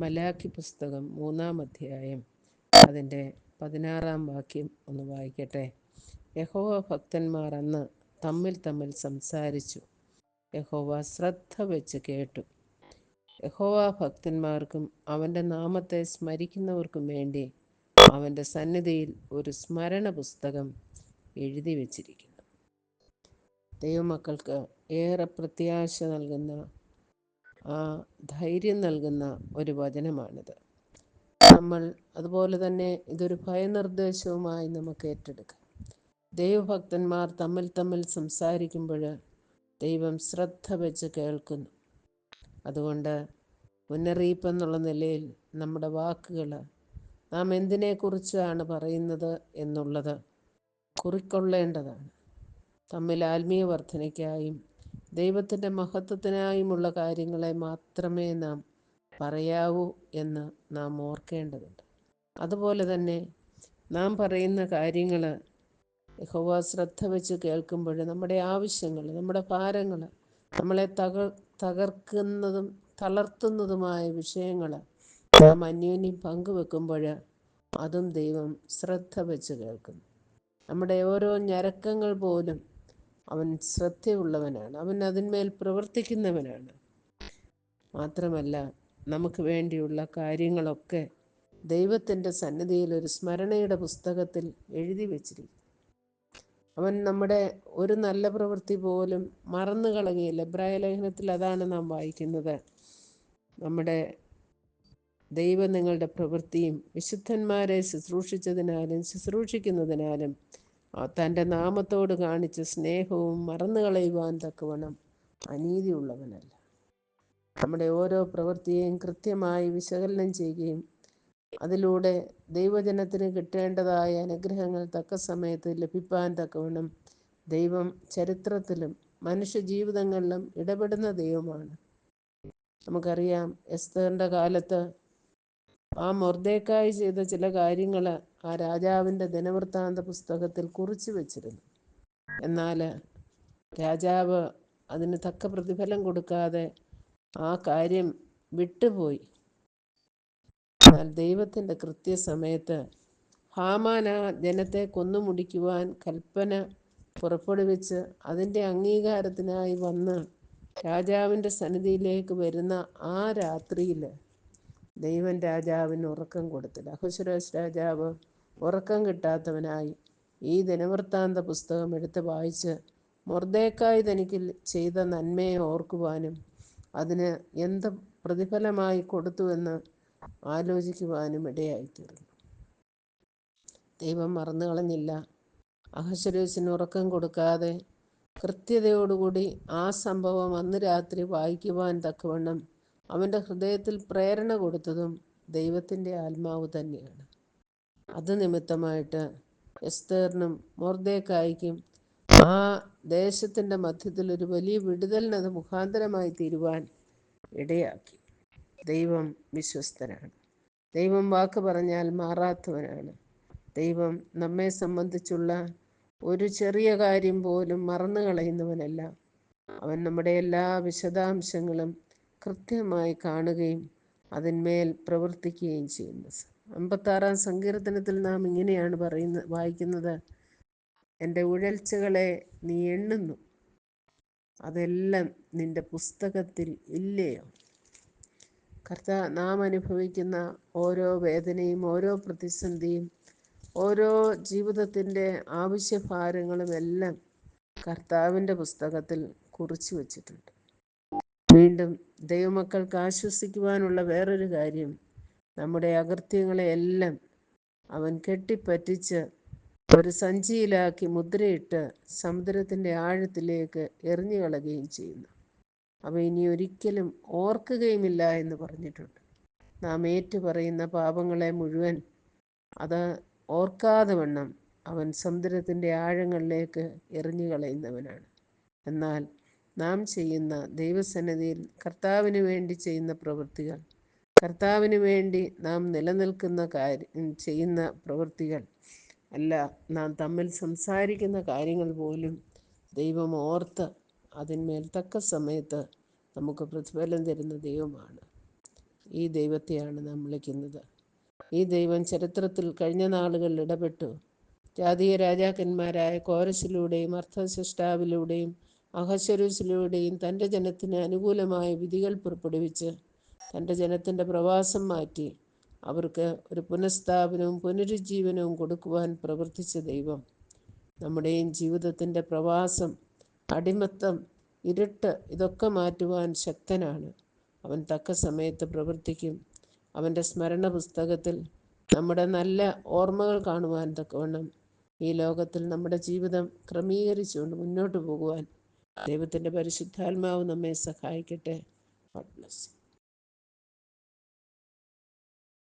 മലാഖി പുസ്തകം മൂന്നാം അധ്യായം. അതിന്റെ പതിനാറാം വാക്യം ഒന്ന് വായിക്കട്ടെ. യഹോവ ഭക്തന്മാർ അന്ന് തമ്മിൽ തമ്മിൽ സംസാരിച്ചു. യഹോവ ശ്രദ്ധ വെച്ച് കേട്ടു. യഹോവ ഭക്തന്മാർക്കും അവന്റെ നാമത്തെ സ്മരിക്കുന്നവർക്കും വേണ്ടി അവന്റെ സന്നിധിയിൽ ഒരു സ്മരണ പുസ്തകം എഴുതി വച്ചിരിക്കുന്നു. ദൈവമക്കൾക്ക് ഏറെ പ്രത്യാശ നൽകുന്ന ആ ധൈര്യം നൽകുന്ന ഒരു വചനമാണിത്. നമ്മൾ അതുപോലെ തന്നെ ഇതൊരു ഭയനിർദ്ദേശവുമായി നമുക്ക് ഏറ്റെടുക്കാം. ദൈവഭക്തന്മാർ തമ്മിൽ തമ്മിൽ സംസാരിക്കുമ്പോൾ ദൈവം ശ്രദ്ധ വെച്ച് കേൾക്കുന്നു. അതുകൊണ്ട് മുന്നറിയിപ്പ് എന്നുള്ള നിലയിൽ നമ്മുടെ വാക്കുകൾ നാം എന്തിനെക്കുറിച്ചാണ് പറയുന്നത് എന്നുള്ളത് കുറിക്കൊള്ളേണ്ടതാണ്. തമ്മിൽ ആത്മീയ വർധനയ്ക്കായും ദൈവത്തിന്റെ മഹത്വത്തിനായുമുള്ള കാര്യങ്ങളെ മാത്രമേ നാം പറയാവൂ എന്ന് നാം ഓർക്കേണ്ടതുണ്ട്. അതുപോലെ തന്നെ നാം പറയുന്ന കാര്യങ്ങൾ യഹോവ ശ്രദ്ധ വെച്ച് കേൾക്കുമ്പോൾ നമ്മുടെ ആവശ്യങ്ങൾ നമ്മുടെ ഭാരങ്ങൾ നമ്മളെ തകർ തകർക്കുന്നതും തളർത്തുന്നതുമായ വിഷയങ്ങൾ നാം അന്യോന്യം പങ്കുവെക്കുമ്പോൾ അതും ദൈവം ശ്രദ്ധ വെച്ച് കേൾക്കുന്നു. നമ്മുടെ ഓരോ ഞരക്കങ്ങൾ പോലും അവൻ ശ്രദ്ധയുള്ളവനാണ്. അവൻ അതിന്മേൽ പ്രവർത്തിക്കുന്നവനാണ്. മാത്രമല്ല നമുക്ക് വേണ്ടിയുള്ള കാര്യങ്ങളൊക്കെ ദൈവത്തിന്റെ സന്നിധിയിൽ ഒരു സ്മരണയുടെ പുസ്തകത്തിൽ എഴുതി വച്ചിരിക്കും അവൻ നമ്മുടെ ഒരു നല്ല പ്രവൃത്തി പോലും മറന്നു കളകയില്ല ലേഖനത്തിൽ അതാണ് നാം വായിക്കുന്നത്. നമ്മുടെ ദൈവം നിങ്ങളുടെ പ്രവൃത്തിയും വിശുദ്ധന്മാരെ ശുശ്രൂഷിച്ചതിനാലും ശുശ്രൂഷിക്കുന്നതിനാലും തന്റെ നാമത്തോട് കാണിച്ച സ്നേഹവും മറന്നു കളയുവാൻ തക്കവണ്ണം അനീതിയുള്ളവനല്ല. നമ്മുടെ ഓരോ പ്രവൃത്തിയെയും കൃത്യമായി വിശകലനം ചെയ്യുകയും അതിലൂടെ ദൈവജനത്തിന് കിട്ടേണ്ടതായ അനുഗ്രഹങ്ങൾ തക്ക സമയത്ത് ലഭിപ്പാൻ തക്കവണ്ണം ദൈവം ചരിത്രത്തിലും മനുഷ്യ ജീവിതങ്ങളിലും ഇടപെടുന്ന ദൈവമാണ്. നമുക്കറിയാം എസ്തറിന്റെ കാലത്ത് ആ മൊർദേക്കായി ചെയ്ത ചില കാര്യങ്ങൾ ആ രാജാവിന്റെ ദിനവൃത്താന്ത പുസ്തകത്തിൽ കുറിച്ചു വച്ചിരുന്നു. എന്നാൽ രാജാവ് അതിന് തക്ക പ്രതിഫലം കൊടുക്കാതെ ആ കാര്യം വിട്ടുപോയി. എന്നാൽ ദൈവത്തിന്റെ കൃത്യസമയത്ത് ഹാമാൻ ആ ജനത്തെ കൊന്നുമുടിക്കുവാൻ കൽപ്പന പുറപ്പെടുവിച്ച് അതിന്റെ അംഗീകാരത്തിനായി വന്ന് രാജാവിന്റെ സന്നിധിയിലേക്ക് വരുന്ന ആ രാത്രിയിൽ ദൈവം രാജാവിന് ഉറക്കം കൊടുത്തില്ല. അഹുശ്വരോസ് രാജാവ് ഉറക്കം കിട്ടാത്തവനായി ഈ ദിനവൃത്താന്ത പുസ്തകം എടുത്ത് വായിച്ച് മൊർദേക്കായി തനിക്ക് ചെയ്ത നന്മയെ ഓർക്കുവാനും അതിന് എന്ത് പ്രതിഫലമായി കൊടുത്തുവെന്ന് ആലോചിക്കുവാനും ഇടയായിത്തീർന്നു. ദൈവം മറന്നു കളഞ്ഞില്ല. അഹശ്വരേശിന് ഉറക്കം കൊടുക്കാതെ കൃത്യതയോടുകൂടി ആ സംഭവം അന്ന് രാത്രി വായിക്കുവാൻ തക്കവണ്ണം അവന്റെ ഹൃദയത്തിൽ പ്രേരണ കൊടുത്തതും ദൈവത്തിന്റെ ആത്മാവ് തന്നെയാണ്. അത് നിമിത്തമായിട്ട് എസ്തേറിനും മൊർദേക്കായ്ക്കും ആ ദേശത്തിന്റെ മധ്യത്തിൽ ഒരു വലിയ വിടുതലിനത് മുഖാന്തരമായി തീരുവാൻ ഇടയാക്കി. ദൈവം വിശ്വസ്തനാണ്. ദൈവം വാക്ക് പറഞ്ഞാൽ മാറാത്തവനാണ്. ദൈവം നമ്മെ സംബന്ധിച്ചുള്ള ഒരു ചെറിയ കാര്യം പോലും മറന്നു കളയുന്നവനല്ല. അവൻ നമ്മുടെ എല്ലാ വിശദാംശങ്ങളും കൃത്യമായി കാണുകയും അതിന്മേൽ പ്രവർത്തിക്കുകയും ചെയ്യുന്നു. അമ്പത്താറാം സങ്കീർത്തനത്തിൽ നാം ഇങ്ങനെയാണ് പറയുന്നത് വായിക്കുന്നത് എന്റെ ഉഴൽച്ചകളെ നീ എണ്ണുന്നു. അതെല്ലാം നിന്റെ പുസ്തകത്തിൽ ഇല്ലയോ? കർത്ത നാം അനുഭവിക്കുന്ന ഓരോ വേദനയും ഓരോ പ്രതിസന്ധിയും ഓരോ ജീവിതത്തിന്റെ ആവശ്യഭാരങ്ങളും എല്ലാം കർത്താവിന്റെ പുസ്തകത്തിൽ കുറിച്ചു വച്ചിട്ടുണ്ട്. വീണ്ടും ദൈവമക്കൾക്ക് ആശ്വസിക്കുവാനുള്ള വേറൊരു കാര്യം നമ്മുടെ അകൃത്യങ്ങളെയെല്ലാം അവൻ കെട്ടിപ്പറ്റിച്ച് ഒരു സഞ്ചിയിലാക്കി മുദ്രയിട്ട് സമുദ്രത്തിന്റെ ആഴത്തിലേക്ക് എറിഞ്ഞു കളയുകയും ചെയ്യുന്നു. അവ ഇനി ഒരിക്കലും ഓർക്കുകയുമില്ല എന്ന് പറഞ്ഞിട്ടുണ്ട്. നാം ഏറ്റു പറയുന്ന പാപങ്ങളെ മുഴുവൻ അത് ഓർക്കാതെ വണ്ണം അവൻ സമുദ്രത്തിന്റെ ആഴങ്ങളിലേക്ക് എറിഞ്ഞു കളയുന്നവനാണ് എന്നാൽ നാം ചെയ്യുന്ന ദൈവസന്നിധിയിൽ കർത്താവിന് വേണ്ടി ചെയ്യുന്ന പ്രവൃത്തികൾ. കർത്താവിന് വേണ്ടി നാം നിലനിൽക്കുന്ന കാര്യം ചെയ്യുന്ന പ്രവൃത്തികൾ. അല്ല നാം തമ്മിൽ സംസാരിക്കുന്ന കാര്യങ്ങൾ പോലും ദൈവം ഓർത്ത് അതിന്മേൽ തക്ക സമയത്ത് നമുക്ക് പ്രതിഫലം തരുന്ന ദൈവമാണ്. ഈ ദൈവത്തെയാണ് നാം വിളിക്കുന്നത്. ഈ ദൈവം ചരിത്രത്തിൽ കഴിഞ്ഞ നാളുകളിൽ ഇടപെട്ടു. ജാതീയ രാജാക്കന്മാരായ കോരസിലൂടെയും അർത്ഥസൃഷ്ടാവിലൂടെയും അഹശ്വരൂസിലൂടെയും തന്റെ ജനത്തിന് അനുകൂലമായ വിധികൾ പുറപ്പെടുവിച്ച് തന്റെ ജനത്തിന്റെ പ്രവാസം മാറ്റി അവർക്ക് ഒരു പുനഃസ്ഥാപനവും പുനരുജ്ജീവനവും കൊടുക്കുവാൻ പ്രവർത്തിച്ച ദൈവം. നമ്മുടെയും ജീവിതത്തിന്റെ പ്രവാസം അടിമത്തം ഇരുട്ട് ഇതൊക്കെ മാറ്റുവാൻ ശക്തനാണ്. അവൻ തക്ക സമയത്ത് പ്രവർത്തിക്കും. അവന്റെ സ്മരണ പുസ്തകത്തിൽ നമ്മുടെ നല്ല ഓർമ്മകൾ കാണുവാൻ തക്കവണ്ണം ഈ ലോകത്തിൽ നമ്മുടെ ജീവിതം ക്രമീകരിച്ചുകൊണ്ട് മുന്നോട്ട് പോകുവാൻ ദൈവത്തിന്റെ പരിശുദ്ധാത്മാവ് നമ്മെ സഹായിക്കട്ടെ ഗോഡ് you.